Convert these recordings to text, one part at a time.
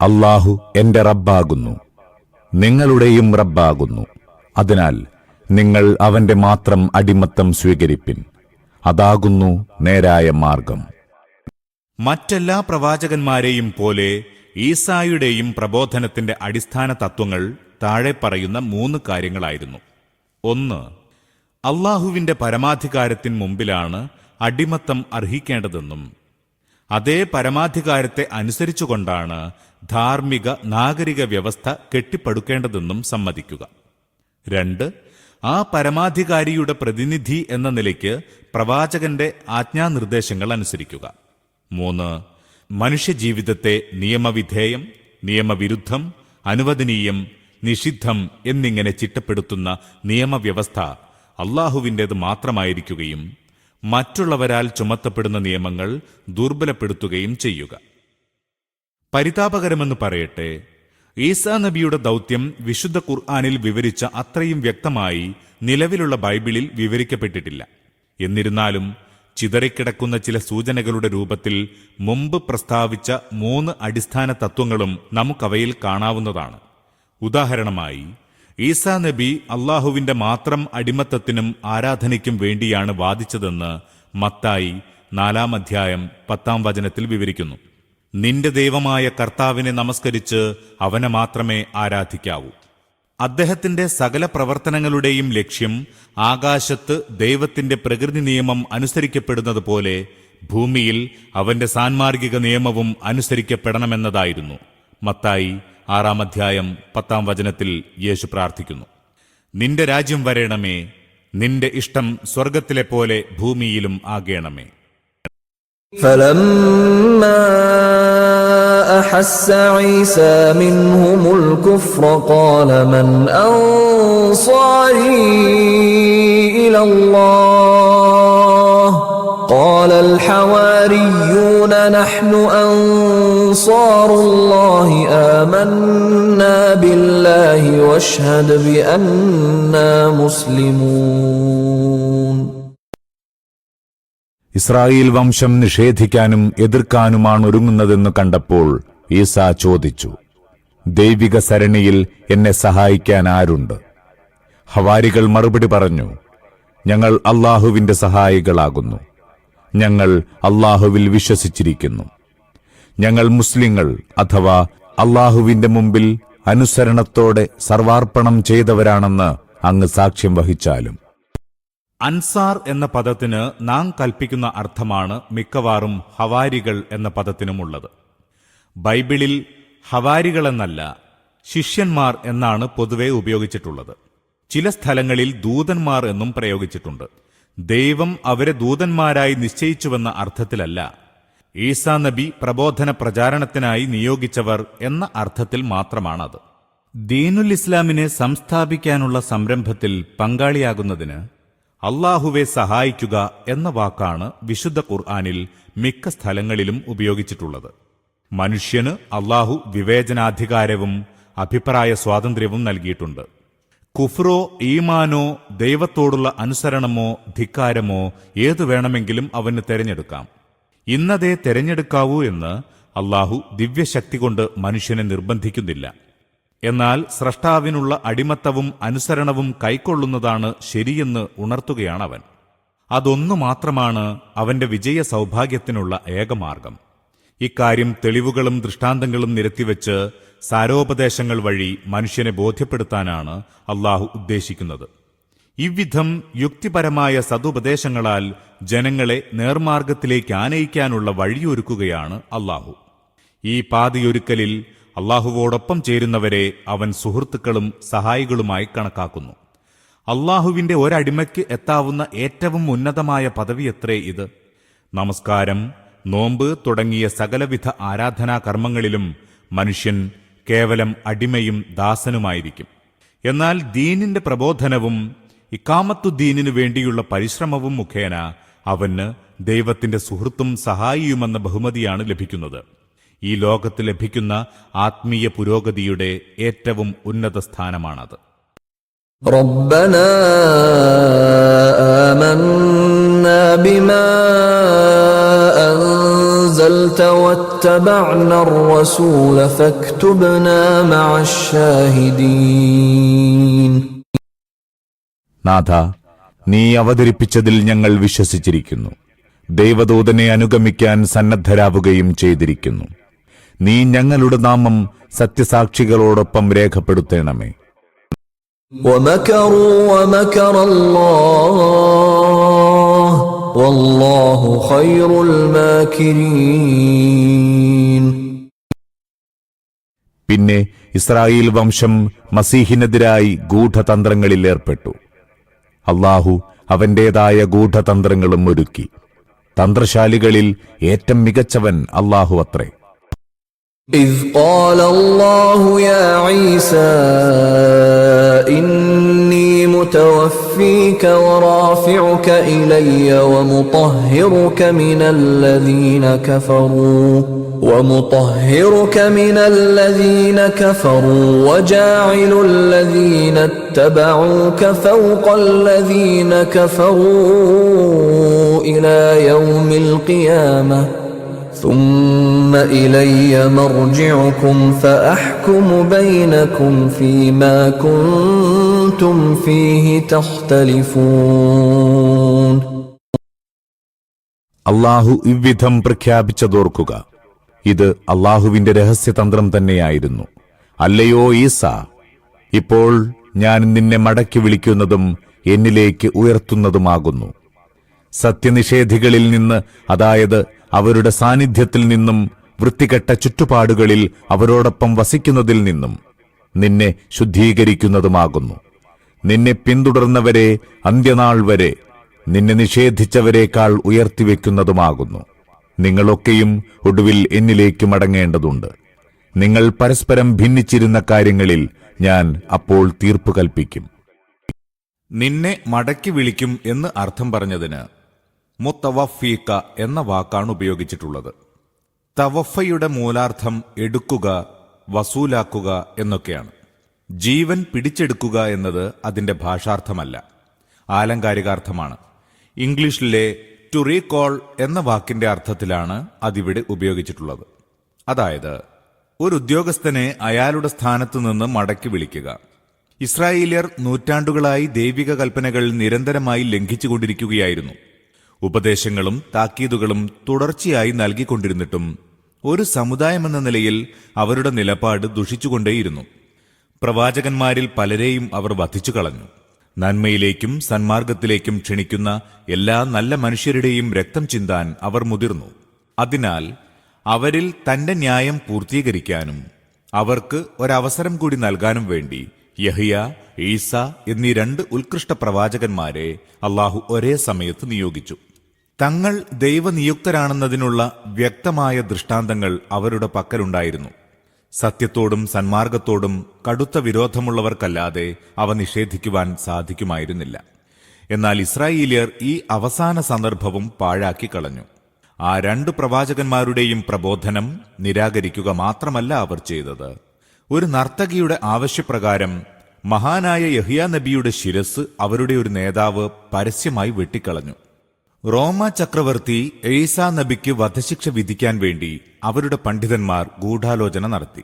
അള്ളാഹു എന്റെ റബ്ബാകുന്നു. നിങ്ങളുടെയും റബ്ബാകുന്നു. അതിനാൽ നിങ്ങൾ അവന്റെ മാത്രം അടിമത്തം സ്വീകരിപ്പിൻ. അതാകുന്നു നേരായ മാർഗം. മറ്റെല്ലാ പ്രവാചകന്മാരെയും പോലെ ഈസായുടെയും പ്രബോധനത്തിന്റെ അടിസ്ഥാന തത്വങ്ങൾ താഴെ പറയുന്ന മൂന്ന് കാര്യങ്ങളായിരുന്നു. ഒന്ന് അള്ളാഹുവിന്റെ പരമാധികാരത്തിന് മുമ്പിലാണ് അടിമത്തം അർഹിക്കേണ്ടതെന്നും അതേ പരമാധികാരത്തെ അനുസരിച്ചുകൊണ്ടാണ് ധാർമ്മിക നാഗരിക വ്യവസ്ഥ കെട്ടിപ്പടുക്കേണ്ടതെന്നും സമ്മതിക്കുക. രണ്ട് ആ പരമാധികാരിയുടെ പ്രതിനിധി എന്ന നിലയ്ക്ക് പ്രവാചകന്റെ ആജ്ഞാനിർദ്ദേശങ്ങൾ അനുസരിക്കുക. മൂന്ന് മനുഷ്യജീവിതത്തെ നിയമവിധേയം നിയമവിരുദ്ധം അനുവദനീയം നിഷിദ്ധം എന്നിങ്ങനെ ചിട്ടപ്പെടുത്തുന്ന നിയമവ്യവസ്ഥ അള്ളാഹുവിന്റേത് മാത്രമായിരിക്കുകയും മറ്റുള്ളവരാൽ ചുമത്തപ്പെടുന്ന നിയമങ്ങൾ ദുർബലപ്പെടുത്തുകയും ചെയ്യുക. പരിതാപകരമെന്ന് പറയട്ടെ ഈസാ നബിയുടെ ദൗത്യം വിശുദ്ധ ഖുർആാനിൽ വിവരിച്ച അത്രയും വ്യക്തമായി നിലവിലുള്ള ബൈബിളിൽ വിവരിക്കപ്പെട്ടിട്ടില്ല. എന്നിരുന്നാലും ചിതറിക്കിടക്കുന്ന ചില സൂചനകളുടെ രൂപത്തിൽ മുമ്പ് പ്രസ്താവിച്ച മൂന്ന് അടിസ്ഥാന തത്വങ്ങളും നമുക്കവയിൽ കാണാവുന്നതാണ്. ഉദാഹരണമായി ഈസാ നബി അള്ളാഹുവിന്റെ മാത്രം അടിമത്തത്തിനും ആരാധനയ്ക്കും വേണ്ടിയാണ് വാദിച്ചതെന്ന് മത്തായി നാലാം അധ്യായം പത്താം വചനത്തിൽ വിവരിക്കുന്നു. നിന്റെ ദൈവമായ കർത്താവിനെ നമസ്കരിച്ച് അവനെ മാത്രമേ ആരാധിക്കാവൂ. അദ്ദേഹത്തിന്റെ സകല പ്രവർത്തനങ്ങളുടെയും ലക്ഷ്യം ആകാശത്ത് ദൈവത്തിന്റെ പ്രകൃതി നിയമം അനുസരിക്കപ്പെടുന്നത് പോലെ ഭൂമിയിൽ അവന്റെ സാൻമാർഗിക നിയമവും അനുസരിക്കപ്പെടണമെന്നതായിരുന്നു. മത്തായി ആറാം അധ്യായം പത്താം വചനത്തിൽ യേശു പ്രാർത്ഥിക്കുന്നു. നിന്റെ രാജ്യം വരേണമേ നിന്റെ ഇഷ്ടം സ്വർഗത്തിലെ പോലെ ഭൂമിയിലും ആകേണമേ. ഫലം أحس عيسى منهم الكفر قال من أنصاري إلى الله؟ قال الحواريون نحن أنصار الله آمنا بالله واشهد بأننا مسلمون. ഇസ്രായേൽ വംശം നിഷേധിക്കാനും എതിർക്കാനുമാണ് ഒരുങ്ങുന്നതെന്ന് കണ്ടപ്പോൾ ഈസ ചോദിച്ചു ദൈവിക സരണിയിൽ എന്നെ സഹായിക്കാൻ ആരുണ്ട്? ഹവാരികൾ മറുപടി പറഞ്ഞു ഞങ്ങൾ അള്ളാഹുവിന്റെ സഹായികളാകുന്നു. ഞങ്ങൾ അള്ളാഹുവിൽ വിശ്വസിച്ചിരിക്കുന്നു. ഞങ്ങൾ മുസ്ലിങ്ങൾ അഥവാ അള്ളാഹുവിന്റെ മുമ്പിൽ അനുസരണത്തോടെ സർവാർപ്പണം ചെയ്തവരാണെന്ന് അങ്ങ് സാക്ഷ്യം വഹിച്ചാലും. അൻസാർ എന്ന പദത്തിന് നാം കൽപ്പിക്കുന്ന അർത്ഥമാണ് മിക്കവാറും ഹവാരികൾ എന്ന പദത്തിനുമുള്ളത്. ബൈബിളിൽ ഹവാരികളെന്നല്ല ശിഷ്യന്മാർ എന്നാണ് പൊതുവെ ഉപയോഗിച്ചിട്ടുള്ളത്. ചില സ്ഥലങ്ങളിൽ ദൂതന്മാർ എന്നും പ്രയോഗിച്ചിട്ടുണ്ട്. ദൈവം അവരെ ദൂതന്മാരായി നിശ്ചയിച്ചുവെന്ന അർത്ഥത്തിലല്ല. ഈസാ നബി പ്രബോധന പ്രചാരണത്തിനായി നിയോഗിച്ചവർ എന്ന അർത്ഥത്തിൽ മാത്രമാണത്. ദീനുൽ ഇസ്ലാമിനെ സംസ്ഥാപിക്കാനുള്ള സംരംഭത്തിൽ പങ്കാളിയാകുന്നതിന് അള്ളാഹുവെ സഹായിക്കുക എന്ന വാക്കാണ് വിശുദ്ധ ഖുർആാനിൽ മിക്ക സ്ഥലങ്ങളിലും ഉപയോഗിച്ചിട്ടുള്ളത്. മനുഷ്യന് അള്ളാഹു വിവേചനാധികാരവും അഭിപ്രായ സ്വാതന്ത്ര്യവും നൽകിയിട്ടുണ്ട്. കുഫ്രോ ഈമാനോ ദൈവത്തോടുള്ള അനുസരണമോ ധിക്കാരമോ ഏതു വേണമെങ്കിലും അവന് തെരഞ്ഞെടുക്കാം. ഇന്നതേ തെരഞ്ഞെടുക്കാവൂ എന്ന് അള്ളാഹു ദിവ്യശക്തി കൊണ്ട് മനുഷ്യനെ നിർബന്ധിക്കുന്നില്ല. എന്നാൽ സ്രഷ്ടാവിനുള്ള അടിമത്തവും അനുസരണവും കൈക്കൊള്ളുന്നതാണ് ശരിയെന്ന് ഉണർത്തുകയാണവൻ. അതൊന്നു മാത്രമാണ് അവന്റെ വിജയ സൗഭാഗ്യത്തിനുള്ള ഏകമാർഗം. ഇക്കാര്യം തെളിവുകളും ദൃഷ്ടാന്തങ്ങളും നിരത്തിവെച്ച് സാരോപദേശങ്ങൾ വഴി മനുഷ്യനെ ബോധ്യപ്പെടുത്താനാണ് അള്ളാഹു ഉദ്ദേശിക്കുന്നത്. ഇவ்விധം യുക്തിപരമായ സതുപദേശങ്ങളാൽ ജനങ്ങളെ നേർമാർഗത്തിലേക്ക് ആനയിക്കാനുള്ള വഴിയൊരുക്കുകയാണ് അള്ളാഹു. ഈ പാതയൊരുക്കലിൽ അള്ളാഹുവോടൊപ്പം ചേരുന്നവരെ അവൻ സുഹൃത്തുക്കളും സഹായികളുമായി കണക്കാക്കുന്നു. അള്ളാഹുവിന്റെ ഒരടിമയ്ക്ക് എത്താവുന്ന ഏറ്റവും ഉന്നതമായ പദവിയത്രേ ഇത്? നമസ്കാരം നോമ്പ് തുടങ്ങിയ സകലവിധ ആരാധനാ കർമ്മങ്ങളിലും മനുഷ്യൻ കേവലം അടിമയും ദാസനുമായിരിക്കും. എന്നാൽ ദീനിന്റെ പ്രബോധനവും ഇക്കാമത്തുദ്ദീനിനു വേണ്ടിയുള്ള പരിശ്രമവും മുഖേന അവന് ദൈവത്തിന്റെ സുഹൃത്തും സഹായിയുമെന്ന ബഹുമതിയാണ് ലഭിക്കുന്നത്. ഈ ലോകത്ത് ലഭിക്കുന്ന ആത്മീയ പുരോഗതിയുടെ ഏറ്റവും ഉന്നത സ്ഥാനമാണത് ربنا آمنا بما أنزلت واتبعنا الرسول فاكتبنا مع الشاهدين നാഥ നീ അവതരിപ്പിച്ചതിൽ ഞങ്ങൾ വിശ്വസിച്ചിരിക്കുന്നു ദൈവദൂതനെ അനുഗമിക്കാൻ സന്നദ്ധരാവുകയും ചെയ്തിരിക്കുന്നു നീ ഞങ്ങളുടെ നാമം സത്യസാക്ഷികളോടൊപ്പം രേഖപ്പെടുത്തേണമേ. പിന്നെ ഇസ്രായേൽ വംശം മസീഹിനെതിരായി ഗൂഢതന്ത്രങ്ങളിൽ ഏർപ്പെട്ടു. അള്ളാഹു അവന്റേതായ ഗൂഢതന്ത്രങ്ങളും ഒരുക്കി. തന്ത്രശാലികളിൽ ഏറ്റവും മികച്ചവൻ അള്ളാഹു അത്രേ. إذ قال الله يا عيسى إني متوفيك ورافعك إلي ومطهرك من الذين كفروا ومطهرك من الذين كفروا وجاعل الذين اتبعوك فوق الذين كفروا إلى يوم القيامة. ثم إلي مرجعكم فأحكم بينكم فيما كنتم فيه تختلفون. അള്ളാഹു ഇവിധം പ്രഖ്യാപിച്ചതോർക്കുക. ഇത് അള്ളാഹുവിന്റെ രഹസ്യതന്ത്രം തന്നെയായിരുന്നു. അല്ലയോ ഈസ ഇപ്പോൾ ഞാൻ നിന്നെ മടക്കി വിളിക്കുന്നതും എന്നിലേക്ക് ഉയർത്തുന്നതുമാകുന്നു. സത്യനിഷേധികളിൽ നിന്ന് അതായത് അവരുടെ സാന്നിധ്യത്തിൽ നിന്നും വൃത്തികെട്ട ചുറ്റുപാടുകളിൽ അവരോടൊപ്പം വസിക്കുന്നതിൽ നിന്നും നിന്നെ ശുദ്ധീകരിക്കുന്നതുമാകുന്നു. നിന്നെ പിന്തുടർന്നവരെ അന്ത്യനാൾ വരെ നിന്നെ നിഷേധിച്ചവരെക്കാൾ ഉയർത്തിവെക്കുന്നതുമാകുന്നു. നിങ്ങളൊക്കെയും ഒടുവിൽ എന്നിലേക്ക് മടങ്ങേണ്ടതുണ്ട്. നിങ്ങൾ പരസ്പരം ഭിന്നിച്ചിരുന്ന കാര്യങ്ങളിൽ ഞാൻ അപ്പോൾ തീർപ്പ് കൽപ്പിക്കും. നിന്നെ മടക്കി വിളിക്കും എന്ന് അർത്ഥം പറഞ്ഞതിന് മുത്തവഫീക്ക എന്ന വാക്കാണ് ഉപയോഗിച്ചിട്ടുള്ളത്. തവഫയുടെ മൂലാർത്ഥം എടുക്കുക വസൂലാക്കുക എന്നൊക്കെയാണ്. ജീവൻ പിടിച്ചെടുക്കുക എന്നത് അതിന്റെ ഭാഷാർത്ഥമല്ല. ആലങ്കാരികാർത്ഥമാണ്. ഇംഗ്ലീഷിലെ ടു റീകോൾ എന്ന വാക്കിന്റെ അർത്ഥത്തിലാണ് അതിവിടെ ഉപയോഗിച്ചിട്ടുള്ളത്. അതായത് ഒരു ഉദ്യോഗസ്ഥനെ അയാളുടെ സ്ഥാനത്തു നിന്ന് മടക്കി വിളിക്കുക. ഇസ്രായേലിയർ നൂറ്റാണ്ടുകളായി ദൈവിക കൽപ്പനകൾ നിരന്തരമായി ലംഘിച്ചുകൊണ്ടിരിക്കുകയായിരുന്നു. ഉപദേശങ്ങളും താക്കീതുകളും തുടർച്ചയായി നൽകിക്കൊണ്ടിരുന്നിട്ടും ഒരു സമുദായമെന്ന നിലയിൽ അവരുടെ നിലപാട് ദുഷിച്ചുകൊണ്ടേയിരുന്നു. പ്രവാചകന്മാരിൽ പലരെയും അവർ വധിച്ചു കളഞ്ഞു നന്മയിലേക്കും സന്മാർഗത്തിലേക്കും ക്ഷണിക്കുന്ന എല്ലാ നല്ല മനുഷ്യരുടെയും രക്തം ചിന്താൻ അവർ മുതിർന്നു. അതിനാൽ അവരിൽ തന്റെ ന്യായം പൂർത്തീകരിക്കാനും അവർക്ക് ഒരവസരം കൂടി നൽകാനും വേണ്ടി യഹിയ ഈസ എന്നീ രണ്ട് ഉത്കൃഷ്ട പ്രവാചകന്മാരെ അള്ളാഹു ഒരേ സമയത്ത് നിയോഗിച്ചു. തങ്ങൾ ദൈവനിയുക്തരാണെന്നതിനുള്ള വ്യക്തമായ ദൃഷ്ടാന്തങ്ങൾ അവരുടെ പക്കലുണ്ടായിരുന്നു. സത്യത്തോടും സന്മാർഗത്തോടും കടുത്ത വിരോധമുള്ളവർക്കല്ലാതെ അവ നിഷേധിക്കുവാൻ സാധിക്കുമായിരുന്നില്ല. എന്നാൽ ഇസ്രായേലിയർ ഈ അവസാന സന്ദർഭവും പാഴാക്കി കളഞ്ഞു. ആ രണ്ട് പ്രവാചകന്മാരുടെയും പ്രബോധനം നിരാകരിക്കുക മാത്രമല്ല അവർ ചെയ്തത്. ഒരു നർത്തകിയുടെ ആവശ്യപ്രകാരം മഹാനായ യഹിയ നബിയുടെ ശിരസ് അവരുടെ ഒരു നേതാവ് പരസ്യമായി വെട്ടിക്കളഞ്ഞു. റോമ ചക്രവർത്തി എയ്സാ നബിക്ക് വധശിക്ഷ വിധിക്കാൻ വേണ്ടി അവരുടെ പണ്ഡിതന്മാർ ഗൂഢാലോചന നടത്തി.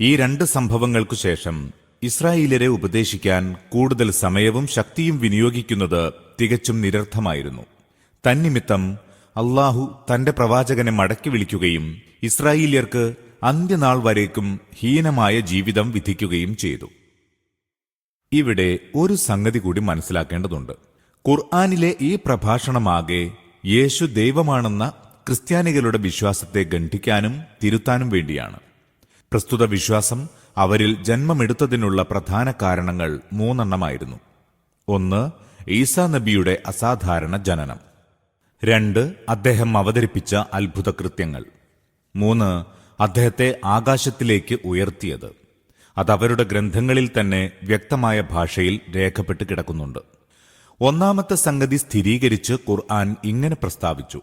ഈ രണ്ട് സംഭവങ്ങൾക്കു ശേഷം ഇസ്രായേലരെ ഉപദേശിക്കാൻ കൂടുതൽ സമയവും ശക്തിയും വിനിയോഗിക്കുന്നത് തികച്ചും നിരർത്ഥമായിരുന്നു. തന്നിമിത്തം അള്ളാഹു തന്റെ പ്രവാചകനെ മടക്കി വിളിക്കുകയും ഇസ്രായേലിയർക്ക് അന്ത്യനാൾ വരേക്കും ഹീനമായ ജീവിതം വിധിക്കുകയും ചെയ്തു. ഇവിടെ ഒരു സംഗതി കൂടി മനസ്സിലാക്കേണ്ടതുണ്ട്. ഖുർആാനിലെ ഈ പ്രഭാഷണമാകെ യേശു ദൈവമാണെന്ന ക്രിസ്ത്യാനികളുടെ വിശ്വാസത്തെ ഗണ്ഠിക്കാനും തിരുത്താനും വേണ്ടിയാണ്. പ്രസ്തുത വിശ്വാസം അവരിൽ ജന്മമെടുത്തതിനുള്ള പ്രധാന കാരണങ്ങൾ മൂന്നെണ്ണമായിരുന്നു. ഒന്ന് ഈസാ നബിയുടെ അസാധാരണ ജനനം. രണ്ട് അദ്ദേഹം അവതരിപ്പിച്ച അത്ഭുത കൃത്യങ്ങൾ. മൂന്ന് അദ്ദേഹത്തെ ആകാശത്തിലേക്ക് ഉയർത്തിയത്. അതവരുടെ ഗ്രന്ഥങ്ങളിൽ തന്നെ വ്യക്തമായ ഭാഷയിൽ രേഖപ്പെട്ട് കിടക്കുന്നുണ്ട്. ഒന്നാമത്തെ സംഗതി സ്ഥിരീകരിച്ച് ഖുർആൻ ഇങ്ങനെ പ്രസ്താവിച്ചു.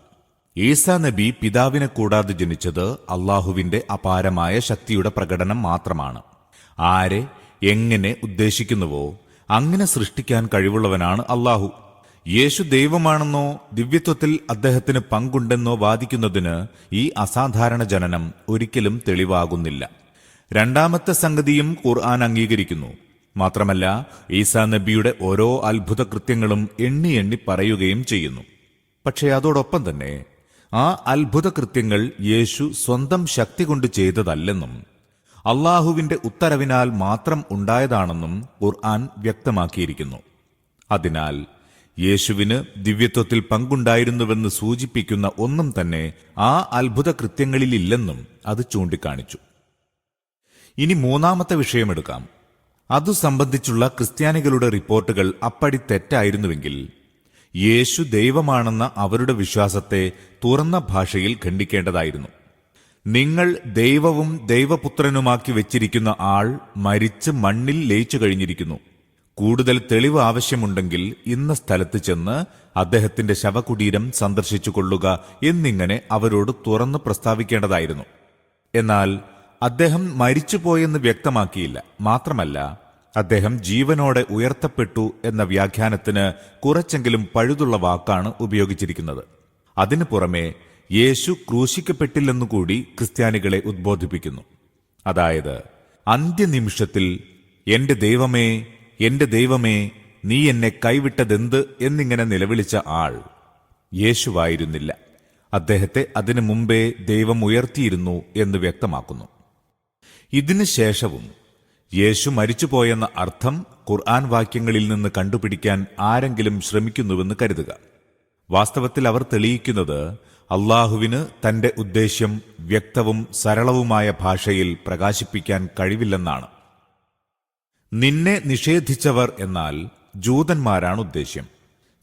ഈസാ നബി പിതാവിനെ കൂടാതെ ജനിച്ചത് അള്ളാഹുവിന്റെ അപാരമായ ശക്തിയുടെ പ്രകടനം മാത്രമാണ്. ആരെ എങ്ങനെ ഉദ്ദേശിക്കുന്നുവോ അങ്ങനെ സൃഷ്ടിക്കാൻ കഴിവുള്ളവനാണ് അള്ളാഹു. യേശു ദൈവമാണെന്നോ ദിവ്യത്വത്തിൽ അദ്ദേഹത്തിന് പങ്കുണ്ടെന്നോ വാദിക്കുന്നതിന് ഈ അസാധാരണ ജനനം ഒരിക്കലും തെളിവാകുന്നില്ല. രണ്ടാമത്തെ സംഗതിയും ഖുർആൻ അംഗീകരിക്കുന്നു. മാത്രമല്ല ഈസാ നബിയുടെ ഓരോ അത്ഭുത കൃത്യങ്ങളും എണ്ണി എണ്ണി പറയുകയും ചെയ്യുന്നു. പക്ഷേ അതോടൊപ്പം തന്നെ ആ അത്ഭുത കൃത്യങ്ങൾ യേശു സ്വന്തം ശക്തി കൊണ്ട് ചെയ്തതല്ലെന്നും അള്ളാഹുവിന്റെ ഉത്തരവിനാൽ മാത്രം ഉണ്ടായതാണെന്നും ഖുർആൻ വ്യക്തമാക്കിയിരിക്കുന്നു. അതിനാൽ യേശുവിന് ദിവ്യത്വത്തിൽ പങ്കുണ്ടായിരുന്നുവെന്ന് സൂചിപ്പിക്കുന്ന ഒന്നും തന്നെ ആ അത്ഭുത കൃത്യങ്ങളിലില്ലെന്നും അത് ചൂണ്ടിക്കാണിച്ചു. ഇനി മൂന്നാമത്തെ വിഷയമെടുക്കാം. അതു സംബന്ധിച്ചുള്ള ക്രിസ്ത്യാനികളുടെ റിപ്പോർട്ടുകൾ അപ്പടി തെറ്റായിരുന്നുവെങ്കിൽ യേശു ദൈവമാണെന്ന അവരുടെ വിശ്വാസത്തെ തുറന്ന ഭാഷയിൽ ഖണ്ഡിക്കേണ്ടതായിരുന്നു. നിങ്ങൾ ദൈവവും ദൈവപുത്രനുമാക്കി വെച്ചിരിക്കുന്ന ആൾ മരിച്ച് മണ്ണിൽ ലയിച്ചു കഴിഞ്ഞിരിക്കുന്നു. കൂടുതൽ തെളിവ് ആവശ്യമുണ്ടെങ്കിൽ ഇന്ന സ്ഥലത്ത് ചെന്ന് അദ്ദേഹത്തിന്റെ ശവകുടീരം സന്ദർശിച്ചു കൊള്ളുക എന്നിങ്ങനെ അവരോട് തുറന്ന് പ്രസ്താവിക്കേണ്ടതായിരുന്നു. എന്നാൽ അദ്ദേഹം മരിച്ചുപോയെന്ന് വ്യക്തമാക്കിയില്ല. മാത്രമല്ല അദ്ദേഹം ജീവനോടെ ഉയർത്തപ്പെട്ടു എന്ന വ്യാഖ്യാനത്തിന് കുറച്ചെങ്കിലും പഴുതുള്ള വാക്കാണ് ഉപയോഗിച്ചിരിക്കുന്നത്. അതിനു പുറമെ യേശു ക്രൂശിക്കപ്പെട്ടില്ലെന്നുകൂടി ക്രിസ്ത്യാനികളെ ഉദ്ബോധിപ്പിക്കുന്നു. അതായത് അന്ത്യനിമിഷത്തിൽ എന്റെ ദൈവമേ എന്റെ ദൈവമേ നീ എന്നെ കൈവിട്ടതെന്ത്? എന്നിങ്ങനെ നിലവിളിച്ച ആൾ യേശുവായിരുന്നില്ല. അദ്ദേഹത്തെ അതിനു മുമ്പേ ദൈവം ഉയർത്തിയിരുന്നു എന്ന് വ്യക്തമാക്കുന്നു. ഇതിനു ശേഷവും യേശു മരിച്ചുപോയെന്ന അർത്ഥം ഖുർആൻ വാക്യങ്ങളിൽ നിന്ന് കണ്ടുപിടിക്കാൻ ആരെങ്കിലും ശ്രമിക്കുന്നുവെന്ന് കരുതുക. വാസ്തവത്തിൽ അവർ തെളിയിക്കുന്നത് അള്ളാഹുവിന് തന്റെ ഉദ്ദേശ്യം വ്യക്തവും സരളവുമായ ഭാഷയിൽ പ്രകാശിപ്പിക്കാൻ കഴിവില്ലെന്നാണ്. നിന്നെ നിഷേധിച്ചവർ എന്നാൽ ജൂതന്മാരാണ് ഉദ്ദേശ്യം.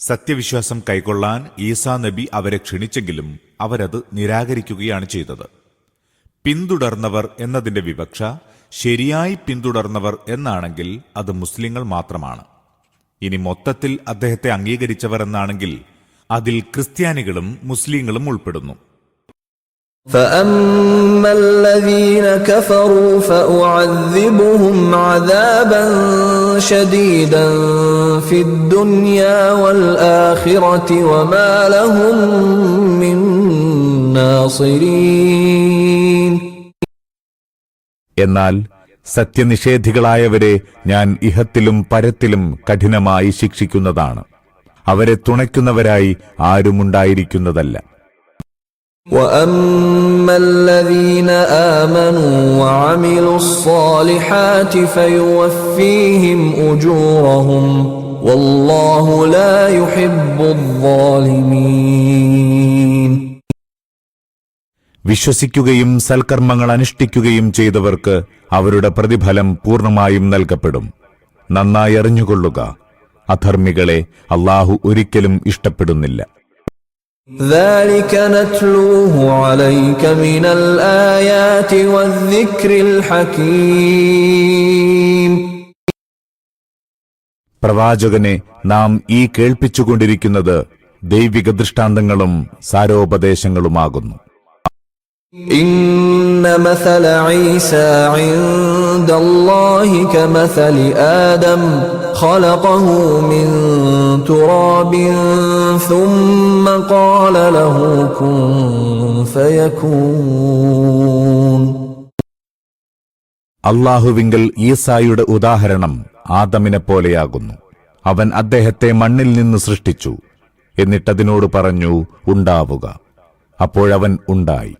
സത്യവിശ്വാസം കൈക്കൊള്ളാൻ ഈസാ നബി അവരെ ക്ഷണിച്ചെങ്കിലും അവരത് നിരാകരിക്കുകയാണ് ചെയ്തത്. പിന്തുടർന്നവർ എന്നതിന്റെ വിവക്ഷ ശരിയായി പിന്തുടർന്നവർ എന്നാണെങ്കിൽ അത് മുസ്ലിങ്ങൾ മാത്രമാണ് ഇനി മൊത്തത്തിൽ അദ്ദേഹത്തെ അംഗീകരിച്ചവർ എന്നാണെങ്കിൽ അതിൽ ക്രിസ്ത്യാനികളും മുസ്ലിങ്ങളും ഉൾപ്പെടുന്നു فأما الذين كفروا فأعذبهم عذابا شديدا في الدنيا والآخرة وما لهم من ناصرين എന്നാൽ സത്യനിഷേധികളായവരെ ഞാൻ ഇഹത്തിലും പരത്തിലും കഠിനമായി ശിക്ഷിക്കുന്നതാണ് അവരെ തുണയ്ക്കുന്നവരായി ആരുമുണ്ടായിരിക്കുന്നതല്ല واما الذين امنوا وعملوا الصالحات فيوفيهم اجورهم والله لا يحب الظالمين വിശ്വസിക്കുകയും സൽക്കർമ്മങ്ങൾ അനുഷ്ഠിക്കുകയും ചെയ്തവർക്ക് അവരുടെ പ്രതിഫലം പൂർണമായും നൽകപ്പെടും. നന്നായി അറിഞ്ഞുകൊള്ളുക. അധർമ്മികളെ അള്ളാഹു ഒരിക്കലും ഇഷ്ടപ്പെടുന്നില്ല. പ്രവാചകനെ നാം ഈ കേൾപ്പിച്ചുകൊണ്ടിരിക്കുന്നത് ദൈവിക ദൃഷ്ടാന്തങ്ങളും സാരോപദേശങ്ങളുമാകുന്നു. إن مثل عيسى عند الله كمثل آدم خلقه من تراب ثم قال له كن فيكون അള്ളാഹുവിങ്കൽ ഈസായുടെ ഉദാഹരണം ആദമിനെ പോലെയാകുന്നു അവൻ അദ്ദേഹത്തെ മണ്ണിൽ നിന്ന് സൃഷ്ടിച്ചു എന്നിട്ടതിനോട് പറഞ്ഞു ഉണ്ടാവുക അപ്പോഴവൻ ഉണ്ടായി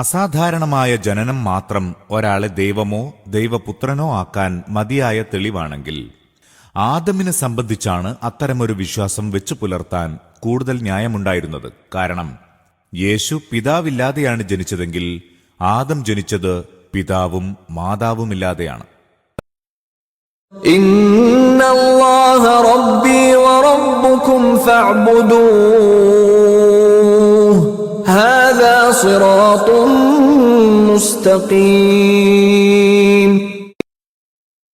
അസാധാരണമായ ജനനം മാത്രം ഒരാളെ ദൈവമോ ദൈവപുത്രനോ ആക്കാൻ മതിയായ തെളിവാണെങ്കിൽ ആദമിനെ സംബന്ധിച്ചാണ് അത്തരമൊരു വിശ്വാസം വെച്ചു പുലർത്താൻ കൂടുതൽ ന്യായമുണ്ടായിരുന്നത്. കാരണം യേശു പിതാവില്ലാതെയാണ് ജനിച്ചതെങ്കിൽ ആദം ജനിച്ചത് പിതാവും മാതാവുമില്ലാതെയാണ്. ഇന്നല്ലാഹ هذا صراط مستقيم.